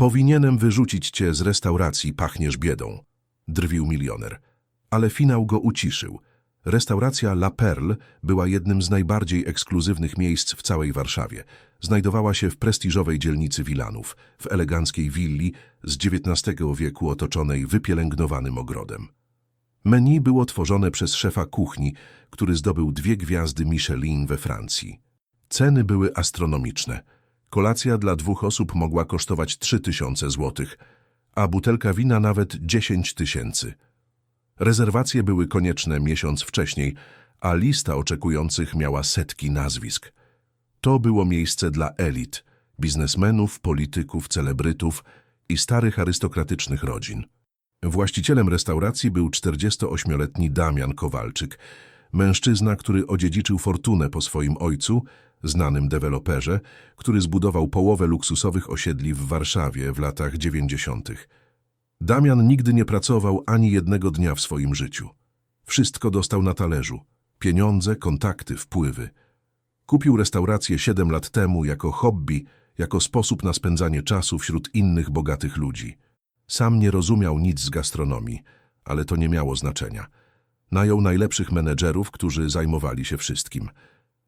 Powinienem wyrzucić cię z restauracji, pachniesz biedą, drwił milioner. Ale finał go uciszył. Restauracja La Perle była jednym z najbardziej ekskluzywnych miejsc w całej Warszawie. Znajdowała się w prestiżowej dzielnicy Wilanów, w eleganckiej willi z XIX wieku otoczonej wypielęgnowanym ogrodem. Menu było tworzone przez szefa kuchni, który zdobył dwie gwiazdy Michelin we Francji. Ceny były astronomiczne. Kolacja dla dwóch osób mogła kosztować 3000 złotych, a butelka wina nawet 10 tysięcy. Rezerwacje były konieczne miesiąc wcześniej, a lista oczekujących miała setki nazwisk. To było miejsce dla elit, biznesmenów, polityków, celebrytów i starych arystokratycznych rodzin. Właścicielem restauracji był 48-letni Damian Kowalczyk, mężczyzna, który odziedziczył fortunę po swoim ojcu, znanym deweloperze, który zbudował połowę luksusowych osiedli w Warszawie w latach 90. Damian nigdy nie pracował ani jednego dnia w swoim życiu. Wszystko dostał na talerzu. Pieniądze, kontakty, wpływy. Kupił restaurację 7 lat temu jako hobby, jako sposób na spędzanie czasu wśród innych bogatych ludzi. Sam nie rozumiał nic z gastronomii, ale to nie miało znaczenia. Najął najlepszych menedżerów, którzy zajmowali się wszystkim.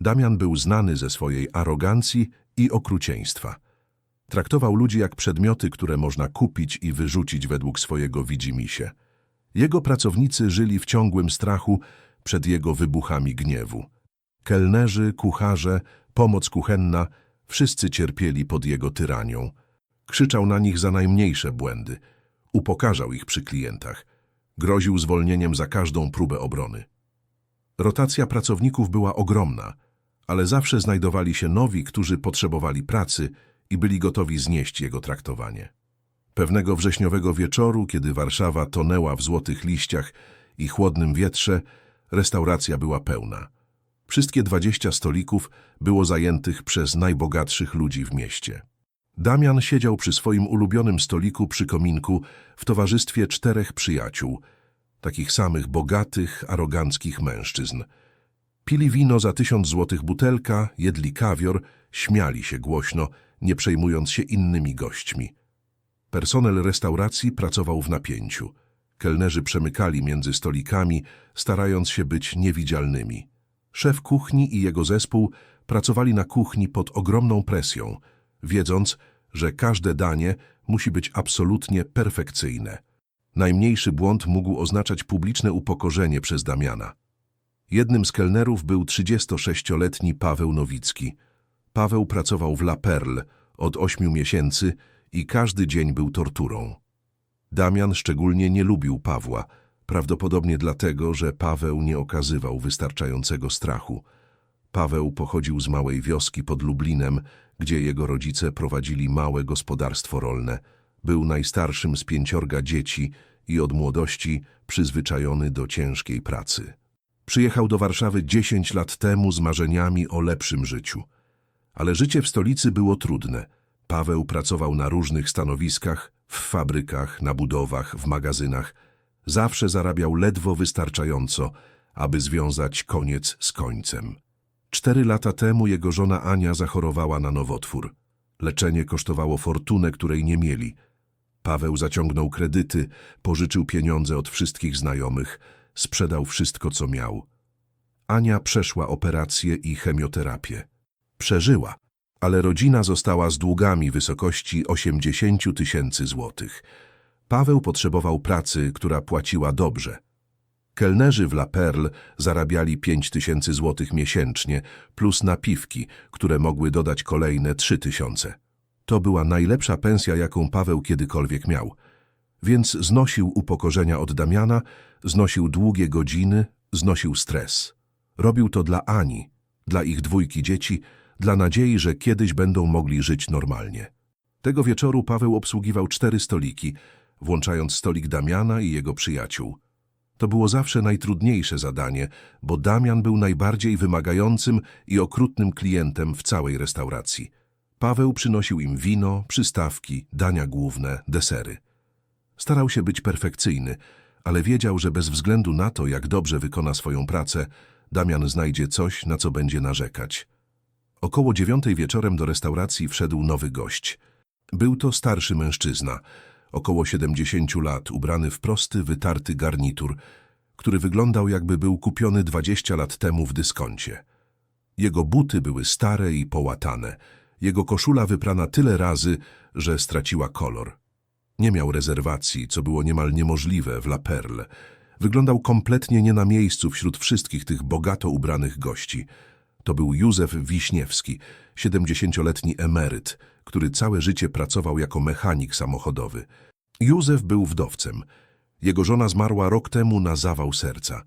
Damian był znany ze swojej arogancji i okrucieństwa. Traktował ludzi jak przedmioty, które można kupić i wyrzucić według swojego widzimisię. Jego pracownicy żyli w ciągłym strachu przed jego wybuchami gniewu. Kelnerzy, kucharze, pomoc kuchenna, wszyscy cierpieli pod jego tyranią. Krzyczał na nich za najmniejsze błędy. Upokarzał ich przy klientach. Groził zwolnieniem za każdą próbę obrony. Rotacja pracowników była ogromna, ale zawsze znajdowali się nowi, którzy potrzebowali pracy i byli gotowi znieść jego traktowanie. Pewnego wrześniowego wieczoru, kiedy Warszawa tonęła w złotych liściach i chłodnym wietrze, restauracja była pełna. Wszystkie dwadzieścia stolików było zajętych przez najbogatszych ludzi w mieście. Damian siedział przy swoim ulubionym stoliku przy kominku w towarzystwie czterech przyjaciół, takich samych bogatych, aroganckich mężczyzn. Pili wino za tysiąc złotych butelka, jedli kawior, śmiali się głośno, nie przejmując się innymi gośćmi. Personel restauracji pracował w napięciu. Kelnerzy przemykali między stolikami, starając się być niewidzialnymi. Szef kuchni i jego zespół pracowali na kuchni pod ogromną presją, wiedząc, że każde danie musi być absolutnie perfekcyjne. Najmniejszy błąd mógł oznaczać publiczne upokorzenie przez Damiana. Jednym z kelnerów był 36-letni Paweł Nowicki. Paweł pracował w La Perle od ośmiu miesięcy i każdy dzień był torturą. Damian szczególnie nie lubił Pawła, prawdopodobnie dlatego, że Paweł nie okazywał wystarczającego strachu. Paweł pochodził z małej wioski pod Lublinem, gdzie jego rodzice prowadzili małe gospodarstwo rolne. Był najstarszym z pięciorga dzieci i od młodości przyzwyczajony do ciężkiej pracy. Przyjechał do Warszawy 10 lat temu z marzeniami o lepszym życiu. Ale życie w stolicy było trudne. Paweł pracował na różnych stanowiskach, w fabrykach, na budowach, w magazynach. Zawsze zarabiał ledwo wystarczająco, aby związać koniec z końcem. Cztery lata temu jego żona Ania zachorowała na nowotwór. Leczenie kosztowało fortunę, której nie mieli. Paweł zaciągnął kredyty, pożyczył pieniądze od wszystkich znajomych, sprzedał wszystko, co miał. Ania przeszła operację i chemioterapię. Przeżyła, ale rodzina została z długami wysokości 80 tysięcy złotych. Paweł potrzebował pracy, która płaciła dobrze. Kelnerzy w La Perle zarabiali 5 tysięcy złotych miesięcznie, plus napiwki, które mogły dodać kolejne 3 tysiące. To była najlepsza pensja, jaką Paweł kiedykolwiek miał. Więc znosił upokorzenia od Damiana, znosił długie godziny, znosił stres. Robił to dla Ani, dla ich dwójki dzieci, dla nadziei, że kiedyś będą mogli żyć normalnie. Tego wieczoru Paweł obsługiwał cztery stoliki, włączając stolik Damiana i jego przyjaciół. To było zawsze najtrudniejsze zadanie, bo Damian był najbardziej wymagającym i okrutnym klientem w całej restauracji. Paweł przynosił im wino, przystawki, dania główne, desery. Starał się być perfekcyjny, ale wiedział, że bez względu na to, jak dobrze wykona swoją pracę, Damian znajdzie coś, na co będzie narzekać. Około dziewiątej wieczorem do restauracji wszedł nowy gość. Był to starszy mężczyzna, około 70 lat, ubrany w prosty, wytarty garnitur, który wyglądał jakby był kupiony 20 lat temu w dyskoncie. Jego buty były stare i połatane, jego koszula wyprana tyle razy, że straciła kolor. Nie miał rezerwacji, co było niemal niemożliwe w La Perle. Wyglądał kompletnie nie na miejscu wśród wszystkich tych bogato ubranych gości. To był Józef Wiśniewski, 70-letni emeryt, który całe życie pracował jako mechanik samochodowy. Józef był wdowcem. Jego żona zmarła rok temu na zawał serca.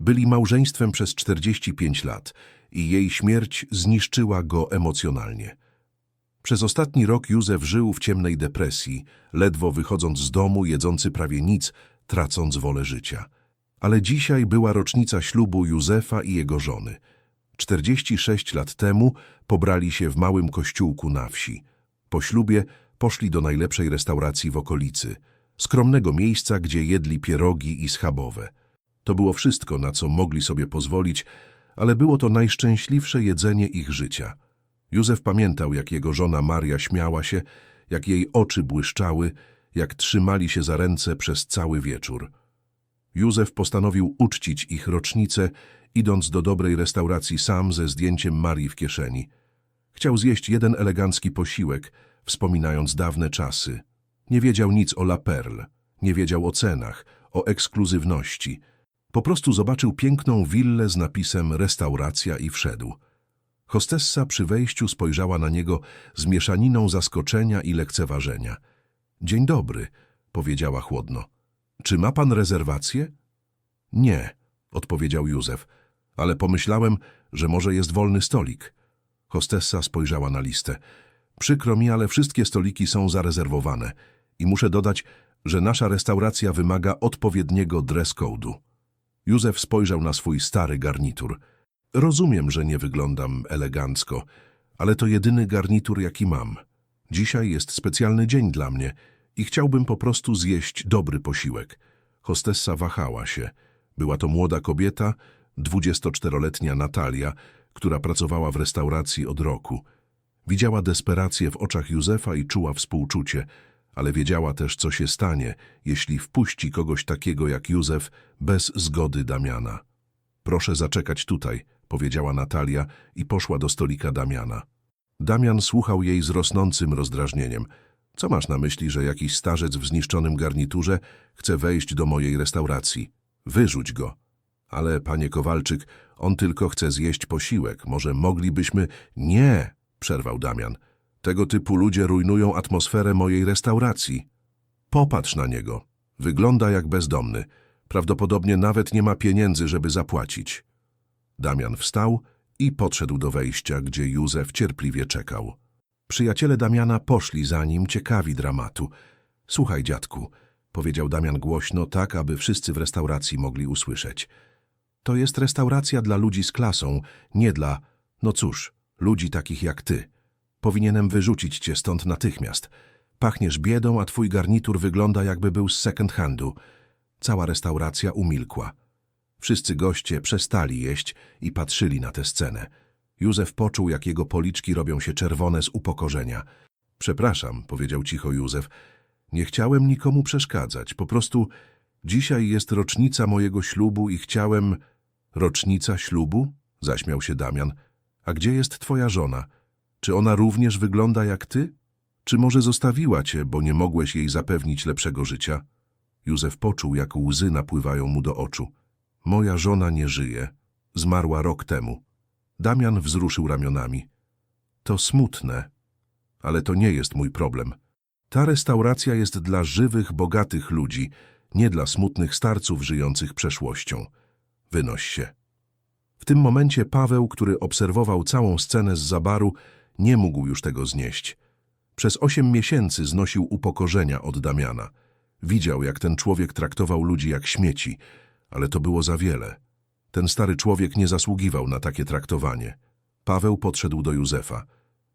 Byli małżeństwem przez 45 lat i jej śmierć zniszczyła go emocjonalnie. Przez ostatni rok Józef żył w ciemnej depresji, ledwo wychodząc z domu, jedzący prawie nic, tracąc wolę życia. Ale dzisiaj była rocznica ślubu Józefa i jego żony. 46 lat temu pobrali się w małym kościółku na wsi. Po ślubie poszli do najlepszej restauracji w okolicy, skromnego miejsca, gdzie jedli pierogi i schabowe. To było wszystko, na co mogli sobie pozwolić, ale było to najszczęśliwsze jedzenie ich życia. Józef pamiętał, jak jego żona Maria śmiała się, jak jej oczy błyszczały, jak trzymali się za ręce przez cały wieczór. Józef postanowił uczcić ich rocznicę, idąc do dobrej restauracji sam ze zdjęciem Marii w kieszeni. Chciał zjeść jeden elegancki posiłek, wspominając dawne czasy. Nie wiedział nic o La Perle, nie wiedział o cenach, o ekskluzywności. Po prostu zobaczył piękną willę z napisem restauracja i wszedł. Hostessa przy wejściu spojrzała na niego z mieszaniną zaskoczenia i lekceważenia. Dzień dobry, powiedziała chłodno. Czy ma pan rezerwację? Nie, odpowiedział Józef, ale pomyślałem, że może jest wolny stolik. Hostessa spojrzała na listę. Przykro mi, ale wszystkie stoliki są zarezerwowane i muszę dodać, że nasza restauracja wymaga odpowiedniego dress code'u. Józef spojrzał na swój stary garnitur. Rozumiem, że nie wyglądam elegancko, ale to jedyny garnitur, jaki mam. Dzisiaj jest specjalny dzień dla mnie i chciałbym po prostu zjeść dobry posiłek. Hostessa wahała się. Była to młoda kobieta, 24-letnia Natalia, która pracowała w restauracji od roku. Widziała desperację w oczach Józefa i czuła współczucie, ale wiedziała też, co się stanie, jeśli wpuści kogoś takiego jak Józef bez zgody Damiana. Proszę zaczekać tutaj, powiedziała Natalia i poszła do stolika Damiana. Damian słuchał jej z rosnącym rozdrażnieniem. Co masz na myśli, że jakiś starzec w zniszczonym garniturze chce wejść do mojej restauracji? Wyrzuć go. Ale, panie Kowalczyk, on tylko chce zjeść posiłek. Może moglibyśmy... Nie, przerwał Damian. Tego typu ludzie rujnują atmosferę mojej restauracji. Popatrz na niego. Wygląda jak bezdomny. Prawdopodobnie nawet nie ma pieniędzy, żeby zapłacić. Damian wstał i podszedł do wejścia, gdzie Józef cierpliwie czekał. Przyjaciele Damiana poszli za nim, ciekawi dramatu. Słuchaj, dziadku, powiedział Damian głośno, tak aby wszyscy w restauracji mogli usłyszeć. To jest restauracja dla ludzi z klasą, nie dla, no cóż, ludzi takich jak ty. Powinienem wyrzucić cię stąd natychmiast. Pachniesz biedą, a twój garnitur wygląda jakby był z second handu. Cała restauracja umilkła. Wszyscy goście przestali jeść i patrzyli na tę scenę. Józef poczuł, jak jego policzki robią się czerwone z upokorzenia. Przepraszam, powiedział cicho Józef. Nie chciałem nikomu przeszkadzać. Po prostu dzisiaj jest rocznica mojego ślubu i chciałem... Rocznica ślubu? Zaśmiał się Damian. A gdzie jest twoja żona? Czy ona również wygląda jak ty? Czy może zostawiła cię, bo nie mogłeś jej zapewnić lepszego życia? Józef poczuł, jak łzy napływają mu do oczu. Moja żona nie żyje. Zmarła rok temu. Damian wzruszył ramionami. To smutne, ale to nie jest mój problem. Ta restauracja jest dla żywych, bogatych ludzi, nie dla smutnych starców żyjących przeszłością. Wynoś się. W tym momencie Paweł, który obserwował całą scenę z zabaru, nie mógł już tego znieść. Przez osiem miesięcy znosił upokorzenia od Damiana. Widział, jak ten człowiek traktował ludzi jak śmieci, ale to było za wiele. Ten stary człowiek nie zasługiwał na takie traktowanie. Paweł podszedł do Józefa.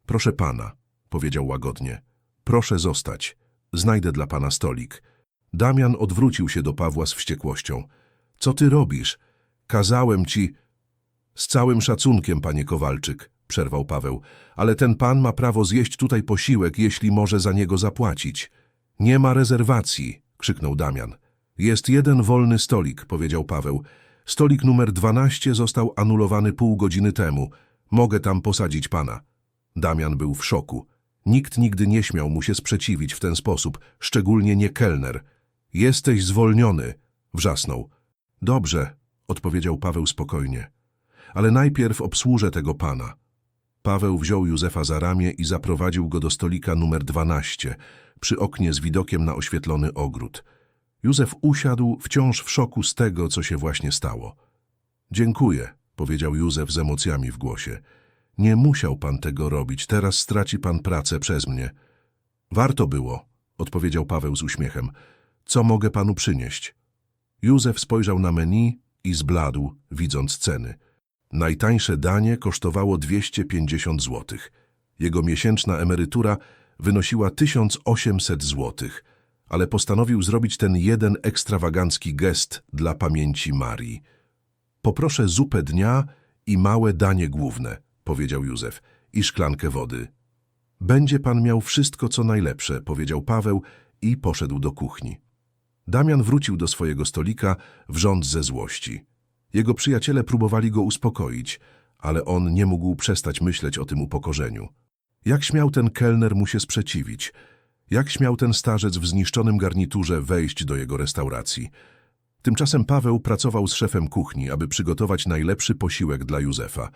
Proszę pana, powiedział łagodnie. Proszę zostać. Znajdę dla pana stolik. Damian odwrócił się do Pawła z wściekłością. Co ty robisz? Kazałem ci... Z całym szacunkiem, panie Kowalczyk, przerwał Paweł, ale ten pan ma prawo zjeść tutaj posiłek, jeśli może za niego zapłacić. Nie ma rezerwacji, krzyknął Damian. Jest jeden wolny stolik, powiedział Paweł. Stolik numer 12 został anulowany pół godziny temu. Mogę tam posadzić pana. Damian był w szoku. Nikt nigdy nie śmiał mu się sprzeciwić w ten sposób, szczególnie nie kelner. Jesteś zwolniony, wrzasnął. Dobrze, odpowiedział Paweł spokojnie. Ale najpierw obsłużę tego pana. Paweł wziął Józefa za ramię i zaprowadził go do stolika numer 12, przy oknie z widokiem na oświetlony ogród. Józef usiadł, wciąż w szoku z tego, co się właśnie stało. Dziękuję, powiedział Józef z emocjami w głosie. Nie musiał pan tego robić, teraz straci pan pracę przez mnie. Warto było, odpowiedział Paweł z uśmiechem. Co mogę panu przynieść? Józef spojrzał na menu i zbladł, widząc ceny. Najtańsze danie kosztowało 250 zł. Jego miesięczna emerytura wynosiła 1800 zł, ale postanowił zrobić ten jeden ekstrawagancki gest dla pamięci Marii. Poproszę zupę dnia i małe danie główne, powiedział Józef, i szklankę wody. Będzie pan miał wszystko, co najlepsze, powiedział Paweł i poszedł do kuchni. Damian wrócił do swojego stolika, wrząc ze złości. Jego przyjaciele próbowali go uspokoić, ale on nie mógł przestać myśleć o tym upokorzeniu. Jak śmiał ten kelner mu się sprzeciwić? Jak śmiał ten starzec w zniszczonym garniturze wejść do jego restauracji? Tymczasem Paweł pracował z szefem kuchni, aby przygotować najlepszy posiłek dla Józefa.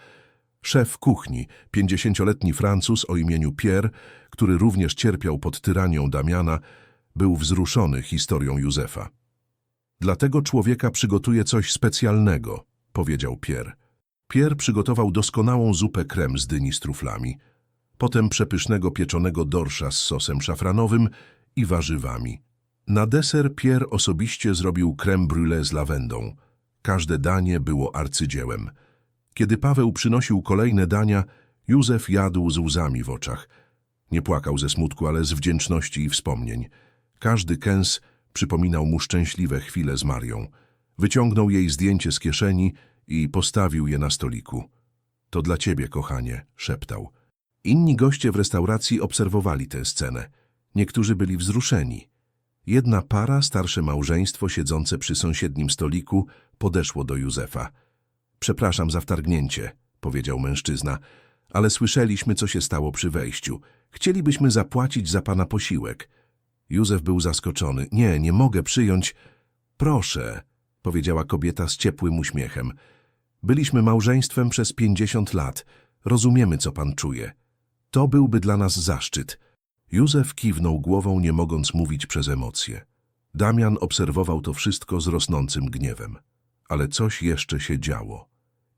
Szef kuchni, pięćdziesięcioletni Francuz o imieniu Pierre, który również cierpiał pod tyranią Damiana, był wzruszony historią Józefa. Dla tego człowieka przygotuję coś specjalnego, powiedział Pierre. Pierre przygotował doskonałą zupę krem z dyni z truflami, potem przepysznego pieczonego dorsza z sosem szafranowym i warzywami. Na deser Pierre osobiście zrobił creme brûlée z lawendą. Każde danie było arcydziełem. Kiedy Paweł przynosił kolejne dania, Józef jadł z łzami w oczach. Nie płakał ze smutku, ale z wdzięczności i wspomnień. Każdy kęs przypominał mu szczęśliwe chwile z Marią. Wyciągnął jej zdjęcie z kieszeni i postawił je na stoliku. To dla ciebie, kochanie, szeptał. Inni goście w restauracji obserwowali tę scenę. Niektórzy byli wzruszeni. Jedna para, starsze małżeństwo siedzące przy sąsiednim stoliku, podeszło do Józefa. Przepraszam za wtargnięcie, powiedział mężczyzna, ale słyszeliśmy, co się stało przy wejściu. Chcielibyśmy zapłacić za pana posiłek. Józef był zaskoczony. Nie, nie mogę przyjąć. Proszę, powiedziała kobieta z ciepłym uśmiechem. Byliśmy małżeństwem przez pięćdziesiąt lat. Rozumiemy, co pan czuje. To byłby dla nas zaszczyt. Józef kiwnął głową, nie mogąc mówić przez emocje. Damian obserwował to wszystko z rosnącym gniewem. Ale coś jeszcze się działo.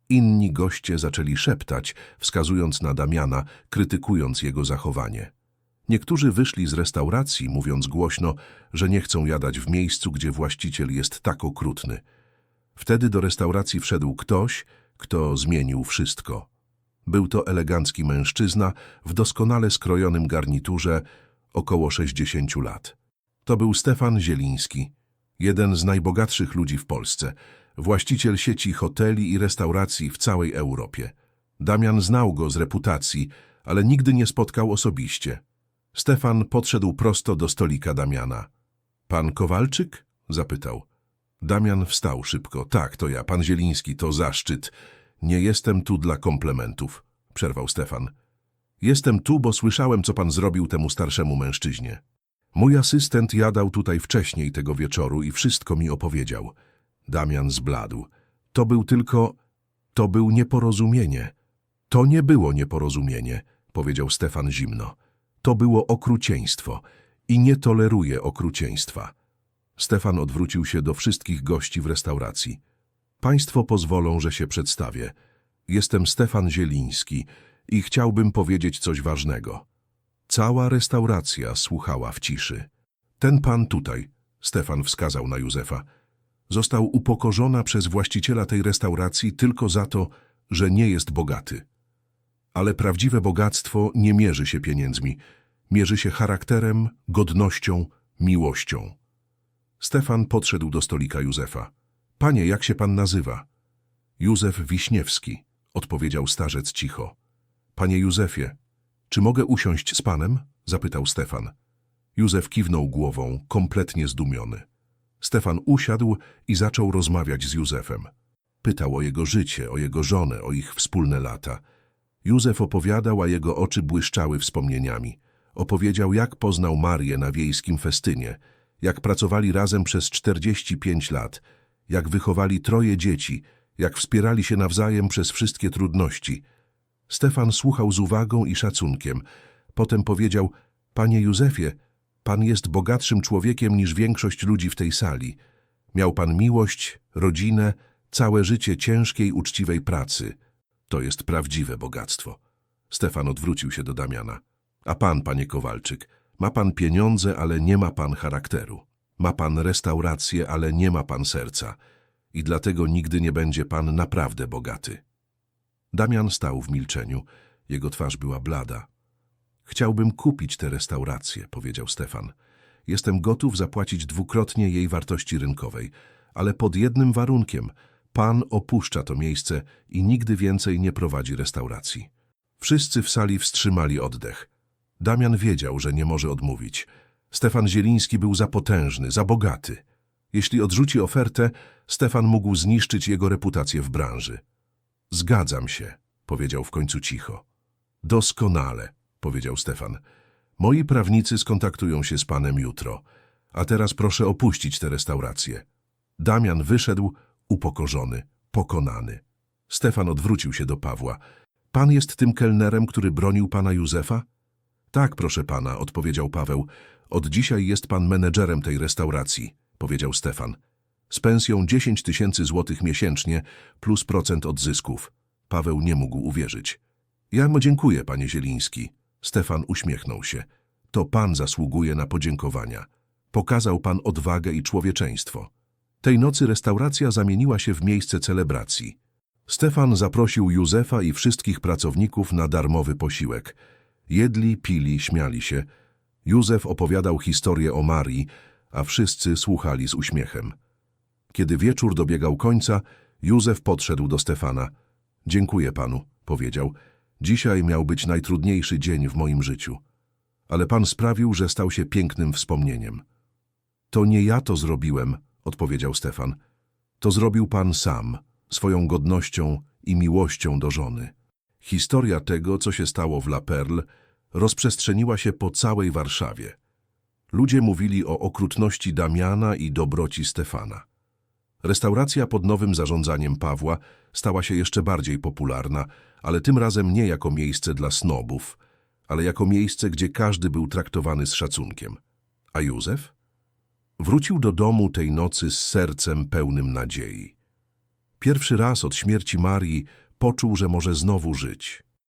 Inni goście zaczęli szeptać, wskazując na Damiana, krytykując jego zachowanie. Niektórzy wyszli z restauracji, mówiąc głośno, że nie chcą jadać w miejscu, gdzie właściciel jest tak okrutny. Wtedy do restauracji wszedł ktoś, kto zmienił wszystko. Był to elegancki mężczyzna w doskonale skrojonym garniturze, około 60 lat. To był Stefan Zieliński, jeden z najbogatszych ludzi w Polsce, właściciel sieci hoteli i restauracji w całej Europie. Damian znał go z reputacji, ale nigdy nie spotkał osobiście. Stefan podszedł prosto do stolika Damiana. Pan Kowalczyk? zapytał. Damian wstał szybko. Tak, to ja, pan Zieliński, to zaszczyt. Nie jestem tu dla komplementów, przerwał Stefan. Jestem tu, bo słyszałem, co pan zrobił temu starszemu mężczyźnie. Mój asystent jadał tutaj wcześniej tego wieczoru i wszystko mi opowiedział. Damian zbladł. To był tylko... to był nieporozumienie. To nie było nieporozumienie, powiedział Stefan zimno. To było okrucieństwo i nie toleruję okrucieństwa. Stefan odwrócił się do wszystkich gości w restauracji. Państwo pozwolą, że się przedstawię. Jestem Stefan Zieliński i chciałbym powiedzieć coś ważnego. Cała restauracja słuchała w ciszy. Ten pan tutaj, Stefan wskazał na Józefa, został upokorzona przez właściciela tej restauracji tylko za to, że nie jest bogaty. Ale prawdziwe bogactwo nie mierzy się pieniędzmi, mierzy się charakterem, godnością, miłością. Stefan podszedł do stolika Józefa. Panie, jak się pan nazywa? Józef Wiśniewski, odpowiedział starzec cicho. Panie Józefie, czy mogę usiąść z panem? zapytał Stefan. Józef kiwnął głową, kompletnie zdumiony. Stefan usiadł i zaczął rozmawiać z Józefem. Pytał o jego życie, o jego żonę, o ich wspólne lata. Józef opowiadał, a jego oczy błyszczały wspomnieniami. Opowiedział, jak poznał Marię na wiejskim festynie, jak pracowali razem przez 45 lat, jak wychowali troje dzieci, jak wspierali się nawzajem przez wszystkie trudności. Stefan słuchał z uwagą i szacunkiem. Potem powiedział, panie Józefie, pan jest bogatszym człowiekiem niż większość ludzi w tej sali. Miał pan miłość, rodzinę, całe życie ciężkiej, uczciwej pracy. To jest prawdziwe bogactwo. Stefan odwrócił się do Damiana. A pan, panie Kowalczyk, ma pan pieniądze, ale nie ma pan charakteru. Ma pan restaurację, ale nie ma pan serca. I dlatego nigdy nie będzie pan naprawdę bogaty. Damian stał w milczeniu. Jego twarz była blada. Chciałbym kupić tę restaurację, powiedział Stefan. Jestem gotów zapłacić dwukrotnie jej wartości rynkowej, ale pod jednym warunkiem. Pan opuszcza to miejsce i nigdy więcej nie prowadzi restauracji. Wszyscy w sali wstrzymali oddech. Damian wiedział, że nie może odmówić. Stefan Zieliński był za potężny, za bogaty. Jeśli odrzuci ofertę, Stefan mógł zniszczyć jego reputację w branży. Zgadzam się, powiedział w końcu cicho. Doskonale, powiedział Stefan. Moi prawnicy skontaktują się z panem jutro, a teraz proszę opuścić tę restaurację. Damian wyszedł, upokorzony, pokonany. Stefan odwrócił się do Pawła. Pan jest tym kelnerem, który bronił pana Józefa? Tak, proszę pana, odpowiedział Paweł. Od dzisiaj jest pan menedżerem tej restauracji, powiedział Stefan. Z pensją 10 tysięcy złotych miesięcznie plus procent od zysków. Paweł nie mógł uwierzyć. Ja mu dziękuję, panie Zieliński. Stefan uśmiechnął się. To pan zasługuje na podziękowania. Pokazał pan odwagę i człowieczeństwo. Tej nocy restauracja zamieniła się w miejsce celebracji. Stefan zaprosił Józefa i wszystkich pracowników na darmowy posiłek. Jedli, pili, śmiali się. Józef opowiadał historię o Marii, a wszyscy słuchali z uśmiechem. Kiedy wieczór dobiegał końca, Józef podszedł do Stefana. Dziękuję panu, powiedział. Dzisiaj miał być najtrudniejszy dzień w moim życiu. Ale pan sprawił, że stał się pięknym wspomnieniem. To nie ja to zrobiłem, odpowiedział Stefan. To zrobił pan sam, swoją godnością i miłością do żony. Historia tego, co się stało w La Perle, rozprzestrzeniła się po całej Warszawie. Ludzie mówili o okrutności Damiana i dobroci Stefana. Restauracja pod nowym zarządzaniem Pawła stała się jeszcze bardziej popularna, ale tym razem nie jako miejsce dla snobów, ale jako miejsce, gdzie każdy był traktowany z szacunkiem. A Józef? Wrócił do domu tej nocy z sercem pełnym nadziei. Pierwszy raz od śmierci Marii poczuł, że może znowu żyć.